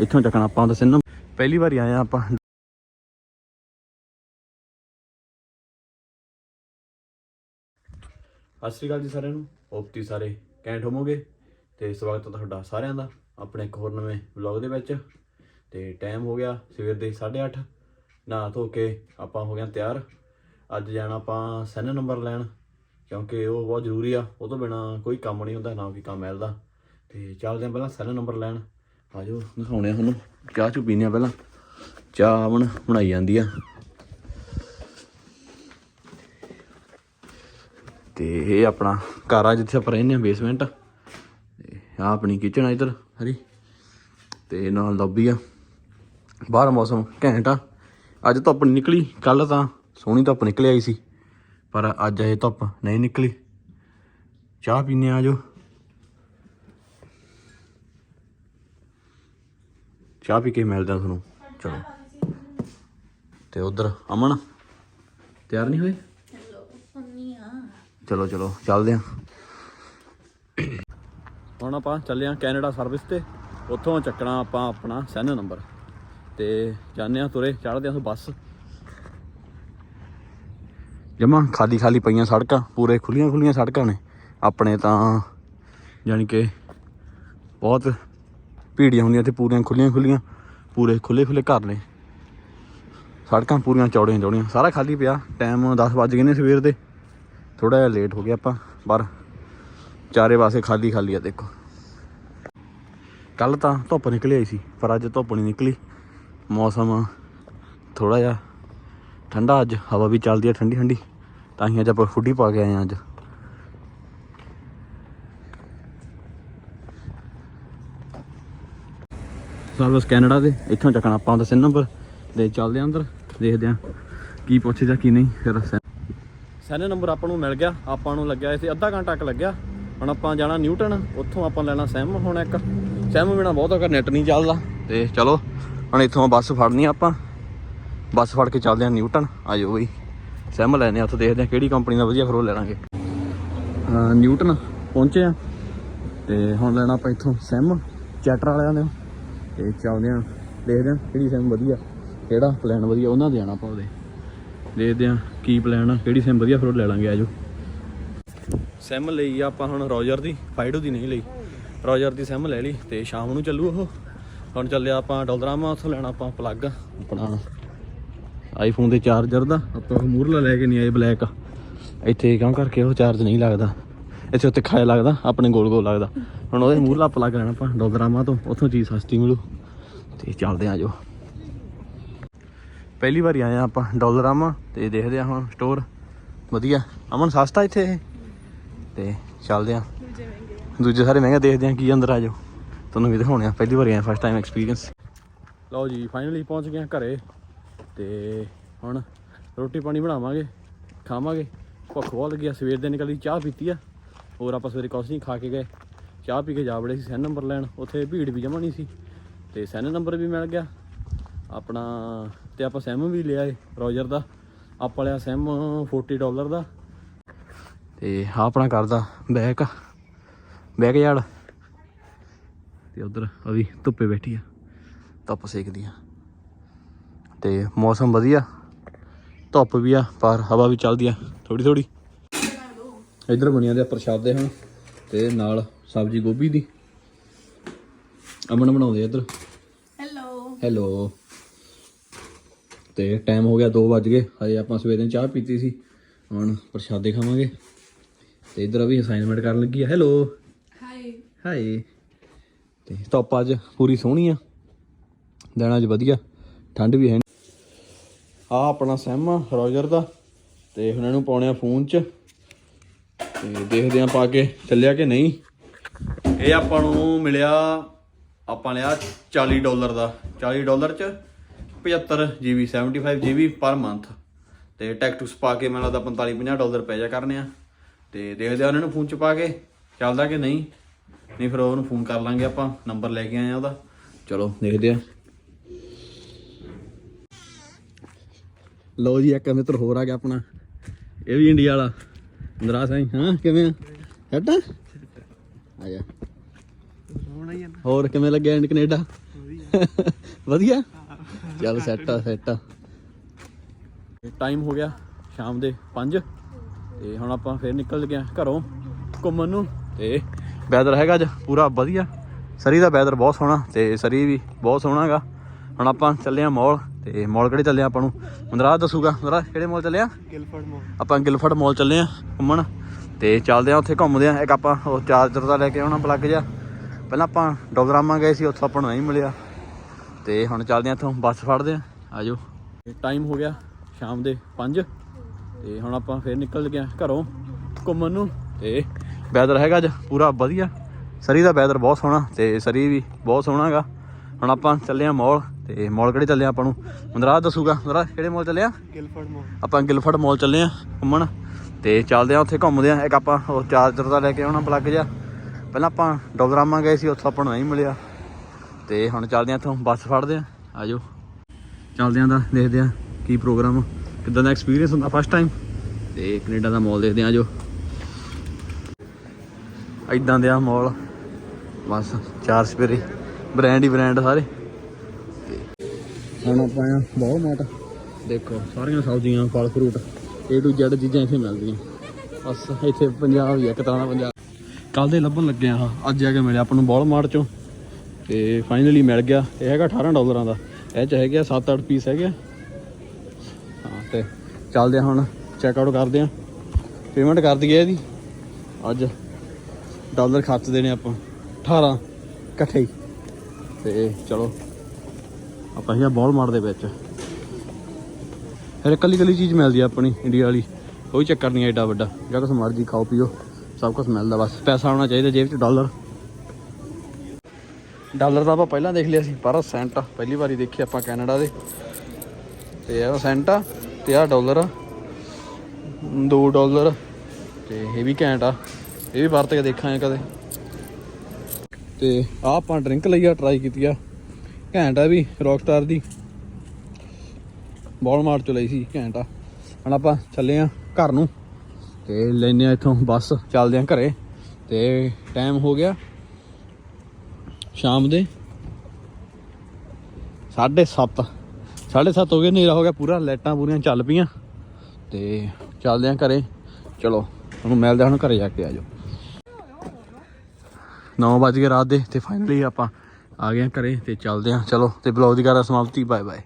ਇੱਥੋਂ ਚੱਕਣਾ ਆਪਾਂ ਤਾਂ ਸਿਨਮ ਪਹਿਲੀ ਵਾਰੀ ਆਏ ਆ ਆਪਾਂ। ਸਤਿ ਸ਼੍ਰੀ ਅਕਾਲ ਜੀ ਸਾਰਿਆਂ ਨੂੰ ਹੋਪ ਤੁਸੀਂ ਸਾਰੇ ਕੈਂਟ ਹੋਵੋਗੇ ਤੇ ਸਵਾਗਤ ਹੈ ਤੁਹਾਡਾ ਸਾਰਿਆਂ ਦਾ ਆਪਣੇ ਇੱਕ ਹੋਰ ਨਵੇਂ ਵਲੌਗ ਦੇ ਵਿੱਚ। ਤੇ ਟਾਈਮ ਹੋ ਗਿਆ ਸਵੇਰ ਦੇ 8:30 ਨਹਾ ਧੋ ਕੇ ਆਪਾਂ ਹੋ ਗਏ ਤਿਆਰ। ਅੱਜ ਜਾਣਾ ਆਪਾਂ ਸੈਨ ਨੰਬਰ ਲੈਣ, ਕਿਉਂਕਿ ਉਹ ਬਹੁਤ ਜ਼ਰੂਰੀ ਆ, ਉਹ ਤੋਂ ਬਿਨਾ ਕੋਈ ਕੰਮ ਨਹੀਂ ਹੁੰਦਾ, ਨਾ ਕੋਈ ਕੰਮ ਮਿਲਦਾ। ਤੇ ਚੱਲਦੇ ਹਾਂ ਪਹਿਲਾਂ ਸੈਨ ਨੰਬਰ ਲੈਣ। ਆਜੋ, ਦਿਖਾਉਣੇ ਆ ਤੁਹਾਨੂੰ। ਚਾਹ ਚੁ ਪੀਨੇ ਆ ਪਹਿਲਾਂ। ਚਾਹ ਹੁਣ ਬਣਾਈ ਜਾਂਦੀ ਆ। ਤੇ ਇਹ ਆਪਣਾ ਘਰ ਆ ਜਿੱਥੇ ਆਪਾਂ ਰਹਿੰਦੇ ਆ ਬੇਸਮੈਂਟ ਤੇ ਆ ਆਪਣੀ ਕਿਚਨ ਆ ਇਧਰ, ਹਰੀ। ਤੇ ਨਾਲ ਲੌਬੀ ਆ। ਬਾਹਰ ਮੌਸਮ ਘੈਂਟ ਆ। ਅੱਜ ਧੁੱਪ ਨੀ ਨਿਕਲੀ ਕੱਲ ਤਾਂ ਸੋਹਣੀ ਧੁੱਪ ਨਿਕਲ ਆਈ ਸੀ। ਪਰ ਅੱਜ ਇਹ ਧੁੱਪ ਨਹੀਂ ਨਿਕਲੀ। ਚਾਹ ਪੀਨੇ ਆ ਜੋ ਚਾਹ ਪੀ ਕੇ ਮਿਲਦੇ ਮਿਲਦਾ ਤੁਹਾਨੂੰ। ਚਲੋ। ਤੇ ਉਧਰ ਅਮਨ, ਤਿਆਰ ਨਹੀਂ ਹੋਏ? ਚਲੋ ਚਲੋ, ਚੱਲਦੇ ਆਂ ਹੁਣ ਆਪਾਂ ਚੱਲੇ ਆਂ ਕੈਨੇਡਾ ਸਰਵਿਸ ਤੇ। ਉੱਥੋਂ ਚੱਕਣਾ ਆਪਾਂ ਆਪਣਾ ਸੈਨ ਨੰਬਰ। ਤੇ ਜਾਂਦੇ ਆਂ ਤੁਰੇ, ਚੜ੍ਹਦੇ ਆਂ ਬੱਸ। ਜਮਾ ਖਾਲੀ ਖਾਲੀ ਪਈਆਂ ਸੜਕਾਂ, ਪੂਰੇ ਖੁੱਲੀਆਂ ਖੁੱਲੀਆਂ ਸੜਕਾਂ ਨੇ। ਆਪਣੇ ਤਾਂ ਯਾਨੀ ਕਿ ਬਹੁਤ ਭੀੜੀਆਂ ਹੁੰਦੀਆਂ ਤੇ ਪੂਰੀਆਂ ਖੁੱਲੀਆਂ ਖੁੱਲੀਆਂ, ਪੂਰੇ ਖੁੱਲੇ ਖੁੱਲੇ ਘਰ ਨੇ। ਸੜਕਾਂ ਪੂਰੀਆਂ ਚੌੜੀਆਂ ਚੌੜੀਆਂ, ਸਾਰਾ ਖਾਲੀ ਪਿਆ ਟਾਈਮ 10 ਵੱਜ ਗਏ ਨੇ ਸਵੇਰ ਦੇ। ਥੋੜਾ ਜਿਹਾ ਲੇਟ ਹੋ ਗਿਆ ਆਪਾਂ, ਪਰ ਚਾਰੇ ਪਾਸੇ ਖਾਲੀ ਖਾਲੀ ਆ ਦੇਖੋ। ਕੱਲ ਤਾਂ ਧੁੱਪ ਨਿਕਲੀ ਆਈ ਸੀ, ਪਰ ਅੱਜ ਧੁੱਪ ਨਹੀਂ ਨਿਕਲੀ। ਮੌਸਮ ਥੋੜਾ ਜਿਹਾ ਠੰਡਾ, ਅੱਜ ਹਵਾ ਵੀ ਚੱਲਦੀ ਆ ਠੰਡੀ ਠੰਡੀ, ਤਾਂ ਹੀ ਅੱਜ ਆਪਾਂ ਫੁੱਡੀ ਪਾ ਕੇ ਆਏ ਆ ਅੱਜ। ਸਰਵਿਸ ਕੈਨੇਡਾ ਦੇ, ਇੱਥੋਂ ਚੱਕਣਾ ਆਪਾਂ ਦਾ ਸਿਨ ਨੰਬਰ ਦੇ ਚੱਲਦੇ ਆ ਅੰਦਰ, ਦੇਖਦੇ ਆ ਕੀ ਪੁੱਛਦਾ ਕੀ ਨਹੀਂ, ਫਿਰ ਸੈਨ ਨੰਬਰ ਆਪਾਂ ਨੂੰ ਮਿਲ ਗਿਆ, ਆਪਾਂ ਨੂੰ ਲੱਗਿਆ ਇੱਥੇ ਅੱਧਾ ਘੰਟਾ ਤੱਕ ਲੱਗਿਆ। ਹੁਣ ਆਪਾਂ ਜਾਣਾ ਨਿਊਟਨ, ਉੱਥੋਂ ਆਪਾਂ ਲੈਣਾ ਸੈਮ ਹੁਣ ਇੱਕ। ਸੈਮ ਬਿਨਾ ਬਹੁਤ ਅਗਰ ਨੈਟ ਨਹੀਂ ਚੱਲਦਾ, ਤੇ ਚਲੋ, ਹੁਣ ਇੱਥੋਂ ਬੱਸ ਫੜਨੀ ਆਪਾਂ। ਬੱਸ ਫੜ ਕੇ ਚੱਲਦੇ ਆ ਨਿਊਟਨ, ਆਜੋ ਬਈ। ਸੈਮ ਲੈਣੇ ਆ ਉੱਥੋਂ ਦੇਖਦੇ ਆ ਕਿਹੜੀ ਕੰਪਨੀ ਦਾ ਵਧੀਆ ਫਿਰ ਉਹ ਲੈ ਲਾਂਗੇ। ਨਿਊਟਨ, ਪਹੁੰਚੇ ਆ ਤੇ ਹੁਣ ਲੈਣਾ ਆਪਾਂ ਇੱਥੋਂ ਸੈਮ, ਚੈਟਰ ਵਾਲਿਆਂ ਦੇ ਤੇ ਚੱਲਦੇ ਆ ਦੇਖਦੇ ਆ ਕਿਹੜੀ ਸੈਮ ਵਧੀਆ ਕਿਹੜਾ ਪਲਾਨ ਵਧੀਆ ਉਹਨਾਂ ਦੇ ਜਾਣਾ ਆਪਾਂ ਉਹਦੇ। ਦੇਖਦੇ ਆ ਕੀ ਪਲਾਨ ਆ ਕਿਹੜੀ ਸਿਮ ਵਧੀਆ ਫਿਰ ਉਹ ਲੈ ਲਾਂਗੇ ਆਜੋ ਸਿਮ ਲਈ ਆਪਾਂ ਹੁਣ ਰੋਜਰ ਦੀ ਫਾਈਡੋ ਦੀ ਨਹੀਂ ਲਈ। ਰੋਜਰ ਦੀ ਸਿਮ ਲੈ ਲਈ ਤੇ ਸ਼ਾਮ ਨੂੰ ਚੱਲੂ ਉਹ। ਹੁਣ ਚੱਲਿਆ ਆਪਾਂ ਡੋਲਦਰਾਮਾ ਉੱਥੋਂ ਲੈਣਾ ਆਪਾਂ ਪਲੱਗ ਆਪਣਾ ਆਈਫੋਨ ਦੇ ਚਾਰਜਰ ਦਾ ਆਪਾਂ ਮੂਰਲਾ ਲੈ ਕੇ ਨਹੀਂ ਆਏ ਬਲੈਕ ਇੱਥੇ ਕਿਉਂ ਕਰਕੇ ਉਹ ਚਾਰਜ ਨਹੀਂ ਲੱਗਦਾ? ਇੱਥੇ ਉੱਤੇ ਖਾਇਆ ਲੱਗਦਾ, ਆਪਣੇ ਗੋਲ ਗੋਲ ਲੱਗਦਾ। ਹੁਣ ਉਹਦੇ ਮੂਰਲਾ ਪਲੱਗ ਲੈਣਾ ਆਪਾਂ ਡੋਲਦਰਾਮਾ ਤੋਂ, ਉੱਥੋਂ ਚੀਜ਼ ਸਸਤੀ ਮਿਲੂ। ਤੇ ਚੱਲਦੇ ਆ ਆਜੋ ਪਹਿਲੀ ਵਾਰੀ ਆਏ ਆ ਆਪਾਂ ਡਾਲਰਾਮਾ ਤੇ ਦੇਖਦੇ ਆ ਹੁਣ ਸਟੋਰ ਵਧੀਆ। ਅਮਨ, ਸਸਤਾ ਇੱਥੇ ਇਹ? ਤੇ ਚੱਲਦੇ ਆ। ਦੂਜੇ ਸਾਰੇ ਮਹਿੰਗੇ ਦੇਖਦੇ ਆ ਕੀ ਅੰਦਰ ਆ ਜਾਓ। ਤੁਹਾਨੂੰ ਵੀ ਦਿਖਾਉਣੇ ਆ। ਪਹਿਲੀ ਵਾਰੀ ਆਏ ਫਸਟ ਟਾਈਮ ਐਕਸਪੀਰੀਅੰਸ ਲਓ ਜੀ ਫਾਈਨਲੀ ਪਹੁੰਚ ਗਏ ਆ ਘਰੇ। ਤੇ ਹੁਣ ਰੋਟੀ ਪਾਣੀ ਬਣਾਵਾਂਗੇ, ਖਾਵਾਂਗੇ। ਭੁੱਖ ਬਹੁਤ ਲੱਗੀ ਆ, ਸਵੇਰ ਦੇ ਨਿਕਲੀ ਚਾਹ ਪੀਤੀ ਆ। ਹੋਰ ਆਪਾਂ ਸਵੇਰੇ ਕੁਛ ਨਹੀਂ ਖਾ ਕੇ ਗਏ। ਚਾਹ ਪੀ ਕੇ ਜਾ ਬੜੇ ਸੀ ਸੈਨ ਨੰਬਰ ਲੈਣ, ਉੱਥੇ ਭੀੜ ਵੀ ਜਮਾ ਨਹੀਂ ਸੀ। ਤੇ ਸੈਨ ਨੰਬਰ ਵੀ ਮਿਲ ਗਿਆ। ਆਪਣਾ, ਤੇ ਆਪਾਂ ਸੈਮ ਵੀ ਲਿਆ ਏ, ਰੋਜਰ ਦਾ। ਆਪਾਂ ਲਿਆ ਸੈਮ 40 ਡਾਲਰ ਦਾ। ਤੇ ਆਹ ਆਪਣਾ ਕਰਦਾ ਬੈਕ ਬੈਕ ਯਾਰਡ। ਤੇ ਉਧਰ ਅਵੀ ਧੁੱਪੇ ਬੈਠੀ ਆ। ਧੁੱਪ ਸੇਕਦੀ ਆ। ਤੇ ਮੌਸਮ ਵਧੀਆ। ਧੁੱਪ ਵੀ ਆ, ਪਰ ਹਵਾ ਵੀ ਚੱਲਦੀ ਆ। ਥੋੜੀ ਥੋੜੀ ਇਧਰ ਬਣੀਆਂ ਦੇ ਪ੍ਰਸ਼ਾਦੇ ਹਨ ਤੇ ਨਾਲ ਸਬਜ਼ੀ ਗੋਭੀ ਦੀ। ਅਮਨ ਬਣਾਉਂਦੇ ਇਧਰ। ਹੈਲੋ ਹੈਲੋ ਤੇ ਟਾਈਮ ਹੋ ਗਿਆ 2 ਵੱਜ ਗਏ ਹਜੇ ਆਪਾਂ ਸਵੇਰੇ ਚਾਹ ਪੀਤੀ ਸੀ। ਹੁਣ ਪ੍ਰਸ਼ਾਦੇ ਖਾਵਾਂਗੇ। ਤੇ ਇਧਰ ਵੀ ਅਸਾਈਨਮੈਂਟ ਕਰਨ ਲੱਗੀ ਆ। ਹੈਲੋ ਹਾਈ ਹਾਈ ਤੇ ਧੁੱਪ ਅੱਜ ਪੂਰੀ ਸੋਹਣੀ ਆ। ਦਿਨ ਅੱਜ ਵਧੀਆ। ਠੰਡ ਵੀ ਹੈ ਆ ਆਪਣਾ ਆ ਰੋਜਰ ਦਾ। ਤੇ ਹੁਣ ਇਹਨੂੰ ਪਾਉਣੇ ਆ ਫੋਨ 'ਚ। ਤੇ ਦੇਖਦੇ ਆ ਪਾ ਕੇ ਚੱਲਿਆ ਕਿ ਨਹੀਂ। ਇਹ ਆਪਾਂ ਨੂੰ ਮਿਲਿਆ, ਆਪਾਂ ਲਿਆ 40 ਡਾਲਰ ਦਾ। 40 ਡਾਲਰ 'ਚ 75 GB 75 GB ਪਰ ਮੰਥ ਤੇ ਟੈਕਟੂਸ ਪਾ ਕੇ ਮੈਨੂੰ ਲੱਗਦਾ 45 50 ਡਾਲਰ ਪੈ ਜਾ ਕਰਨੇ ਆ। ਤੇ ਦੇਖਦੇ ਆ ਉਹਨਾਂ ਨੂੰ ਫੋਨ 'ਚ ਪਾ ਕੇ, ਚੱਲਦਾ ਕਿ ਨਹੀਂ। ਨਹੀਂ ਫਿਰ ਉਹਨੂੰ ਫੋਨ ਕਰ ਲਾਂਗੇ ਆਪਾਂ, ਨੰਬਰ ਲੈ ਕੇ ਆਏ ਆ ਉਹਦਾ। ਚਲੋ, ਦੇਖਦੇ ਆ ਲਓ ਜੀ, ਇੱਕ ਮਿੱਤਰ ਹੋਰ ਆ ਗਿਆ ਆਪਣਾ। ਇਹ ਵੀ ਇੰਡੀਆ ਵਾਲਾ। ਇੰਦਰਾ ਸਿੰਘ ਹਾਂ, ਕਿਵੇਂ ਆ? ਹੱਟਾ ਆ? ਜਾ। ਹੋਰ, ਕਿਵੇਂ ਲੱਗਿਆ ਇੰਡ ਕੈਨੇਡਾ ਵਧੀਆ? ਚੱਲ ਸੈੱਟ ਆ ਸੈੱਟ ਆ। ਟਾਈਮ ਹੋ ਗਿਆ ਸ਼ਾਮ ਦੇ 5 ਤੇ ਹੁਣ ਆਪਾਂ ਫੇਰ ਨਿਕਲ ਗਏ ਘਰੋਂ ਘੁੰਮਣ ਨੂੰ। ਤੇ ਵੈਦਰ ਹੈਗਾ ਅੱਜ ਪੂਰਾ ਵਧੀਆ। ਸਰੀ ਦਾ ਵੈਦਰ ਬਹੁਤ ਸੋਹਣਾ ਤੇ ਸਰੀ ਵੀ ਬਹੁਤ ਸੋਹਣਾਗਾ ਹੁਣ ਆਪਾਂ ਚੱਲੇ ਆ ਮਾਲ ਤੇ ਮਾਲ ਕਿਹੜੇ ਚੱਲੇ ਆਪਾਂ ਨੂੰ? ਮੰਦਰਾ ਦੱਸੂਗਾ ਮੰਦਰਾ ਕਿਹੜੇ ਮਾਲ ਚੱਲੇ ਆ? ਗਿਲਫਰਡ ਮੋ ਆਪਾਂ ਗਿਲਫਰਡ ਮਾਲ ਚੱਲੇ ਆ ਘੁੰਮਣ। ਤੇ ਚੱਲਦੇ ਆ ਉੱਥੇ ਘੁੰਮਦੇ ਆ। ਇੱਕ ਆਪਾਂ ਉਹ ਚਾਰਜਰ ਦਾ ਲੈ ਕੇ ਆਉਣਾ ਪਲੱਗ ਜਾ ਪਹਿਲਾਂ ਆਪਾਂ ਡੋਗਰਾਮਾ ਗਏ ਸੀ ਉੱਥੋਂ ਆਪਾਂ ਨੂੰ ਨਹੀਂ ਮਿਲਿਆ। ਤੇ ਹੁਣ ਚੱਲਦੇ ਆ ਇੱਥੋਂ ਬੱਸ ਫੜਦੇ ਆ। ਆਜੋ। ਟਾਈਮ ਹੋ ਗਿਆ ਸ਼ਾਮ ਦੇ 5 ਤੇ ਹੁਣ ਆਪਾਂ ਫੇਰ ਨਿਕਲ ਗਏ ਘਰੋਂ ਘੁੰਮਣ ਨੂੰ। ਤੇ ਵੈਦਰ ਹੈਗਾ ਅੱਜ ਪੂਰਾ ਵਧੀਆ। ਸਰੀ ਦਾ ਵੈਦਰ ਬਹੁਤ ਸੋਹਣਾ ਤੇ ਸਰੀ ਵੀ ਬਹੁਤ ਸੋਹਣਾਗਾ ਹੁਣ ਆਪਾਂ ਚੱਲੇ ਆ ਮਾਲ। ਤੇ ਮਾਲ ਕਿਹੜੇ ਚੱਲੇ ਆਪਾਂ ਨੂੰ? ਮੰਦਰਾ ਦੱਸੂਗਾ। ਮੰਦਰਾ ਕਿਹੜੇ ਮਾਲ ਚੱਲੇ ਆ? ਗਿਲਫਰਡ ਮੋ ਆਪਾਂ ਗਿਲਫਰਡ ਮਾਲ ਚੱਲੇ ਆ ਘੁੰਮਣ। ਤੇ ਚੱਲਦੇ ਆ ਉੱਥੇ ਘੁੰਮਦੇ ਆ। ਇੱਕ ਆਪਾਂ ਉਹ ਚਾਰਜਰ ਦਾ ਲੈ ਕੇ ਆਉਣਾ ਪਲੱਗ ਜਾ ਪਹਿਲਾਂ ਆਪਾਂ ਡੋਗਰਾਮਾ ਗਏ ਸੀ ਉੱਥੋਂ ਆਪਾਂ ਨੂੰ ਨਹੀਂ ਮਿਲਿਆ। ਤੇ ਹੁਣ ਚੱਲਦੇ ਆ ਇੱਥੋਂ ਬੱਸ ਫੜਦੇ ਆ। ਆਜੋ। ਚੱਲਦੇ ਆਂ ਦਾ ਦੇਖਦੇ ਆ ਕੀ ਪ੍ਰੋਗਰਾਮ ਕਿਦਾਂ ਦਾ ਐਕਸਪੀਰੀਅੰਸ ਹੁੰਦਾ ਫਸਟ ਟਾਈਮ ਤੇ ਕੈਨੇਡਾ ਦਾ ਮਾਲ ਦੇਖਦੇ ਆ ਆਜੋ। ਇਦਾਂ ਦੇ ਆ ਮਾਲ। ਬਸ ਚਾਰ ਸਪੇਰੇ ਬ੍ਰਾਂਡ ਹੀ ਬ੍ਰਾਂਡ ਸਾਰੇ। ਹੁਣ ਆਪਾਂ ਆ ਬਹੁਤ ਮਾਟ ਦੇਖੋ ਸਾਰੀਆਂ ਸਬਜ਼ੀਆਂ ਫਲ ਫਰੂਟ A to Z ਚੀਜ਼ਾਂ ਇੱਥੇ ਮਿਲਦੀਆਂ। ਬਸ ਇੱਥੇ ਪੰਜਾਬ ਹੀ ਆ, ਇੱਕ ਤਰ੍ਹਾਂ ਦਾ ਪੰਜਾਬ। ਕੱਲ ਦੇ ਲੱਭਣ ਲੱਗੇ ਆ ਅੱਜ ਆ ਕੇ ਮਿਲਿਆ ਆਪਾਂ ਨੂੰ ਬੋਲ ਮਾਰਟ ਚੋਂ। ਤੇ ਫਾਈਨਲੀ ਮਿਲ ਗਿਆ ਇਹ ਹੈਗਾ 18 ਡਾਲਰਾਂ ਦਾ। ਇਹ ਚ ਹੈਗੇ 7-8 ਪੀਸ ਹੈਗੇ ਆ। ਹਾਂ ਤੇ ਚੱਲਦੇ ਆ ਹੁਣ ਚੈੱਕ ਆਊਟ ਕਰਦੇ ਆ। ਪੇਮੈਂਟ ਕਰ ਦਈਏ ਇਹਦੀ। ਅੱਜ ਡਾਲਰ ਖਰਚਦੇ ਨੇ ਆਪਾਂ 18 ਇਕੱਠੇ ਹੀ। ਤੇ ਚਲੋ। ਆਪਾਂ ਹੀ ਬੋਲ ਮਾਰ ਦੇ ਵਿੱਚ। ਫਿਰ ਇਕੱਲੀ ਇਕੱਲੀ ਚੀਜ਼ ਮਿਲਦੀ ਆ ਆਪਣੀ ਇੰਡੀਆ ਵਾਲੀ। ਕੋਈ ਚੱਕਰ ਨਹੀਂ ਐਡਾ ਵੱਡਾ। ਜਿਹੜਾ ਕੁਛ ਮਰਜ਼ੀ ਖਾਓ, ਪੀਓ। ਸਭ ਕੁਝ ਮਿਲਦਾ ਬਸ। ਪੈਸਾ ਆਉਣਾ ਚਾਹੀਦਾ ਜੇਬ 'ਚ, ਡਾਲਰ। ਡਾਲਰ ਤਾਂ ਆਪਾਂ ਪਹਿਲਾਂ ਦੇਖ ਲਿਆ ਸੀ, ਪਰ ਸੈਂਟ ਆ। ਪਹਿਲੀ ਵਾਰੀ ਦੇਖੀ ਆਪਾਂ ਕੈਨੇਡਾ ਦੇ। ਤੇ ਇਹ ਸੈਂਟ ਆ, ਤੇ ਆ ਡਾਲਰ ਆ। 2 ਡਾਲਰ। ਤੇ ਇਹ ਵੀ ਘੈਂਟ ਆ। ਇਹ ਵੀ ਵਰਤ ਕੇ ਦੇਖਾਂਗੇ ਕਦੇ। ਤੇ ਆ ਆਪਾਂ ਡਰਿੰਕ ਲਈ ਆ ਟਰਾਈ ਕੀਤੀ ਆ। ਘੈਂਟ ਆ ਵੀ ਰੌਕਸਟਾਰ ਦੀ। ਬੋਲ ਮਾਰ ਚ ਲਈ ਸੀ, ਘੈਂਟ ਆ। ਹੁਣ ਆਪਾਂ ਚੱਲੇ ਆ ਘਰ ਨੂੰ ਤੇ ਲੈਨੇ ਆ ਇੱਥੋਂ ਬੱਸ, ਚੱਲਦੇ ਆ ਘਰੇ। ਤੇ ਟਾਈਮ ਹੋ ਗਿਆ ਸ਼ਾਮ ਦੇ 7:30 7:30 ਹੋ ਗਏ, ਹਨੇਰਾ ਹੋ ਗਿਆ ਪੂਰਾ, ਲਾਈਟਾਂ ਪੂਰੀਆਂ ਚੱਲ ਪਈਆਂ। ਤੇ ਚੱਲਦੇ ਆ ਘਰੇ। ਚਲੋ, ਤੁਹਾਨੂੰ ਮਿਲਦੇ ਹਾਂ ਹੁਣ ਘਰੇ ਜਾ ਕੇ ਆਜੋ 9 ਵਜ ਗਏ ਰਾਤ ਦੇ ਤੇ ਫਾਈਨਲੀ ਆਪਾਂ ਆ ਗਏ ਆ ਘਰੇ ਤੇ ਚੱਲਦੇ ਆ। ਚਲੋ ਤੇ ਬਲੌਗ ਦੀ ਕਰਾਂ ਸਮਾਪਤੀ ਬਾਏ ਬਾਏ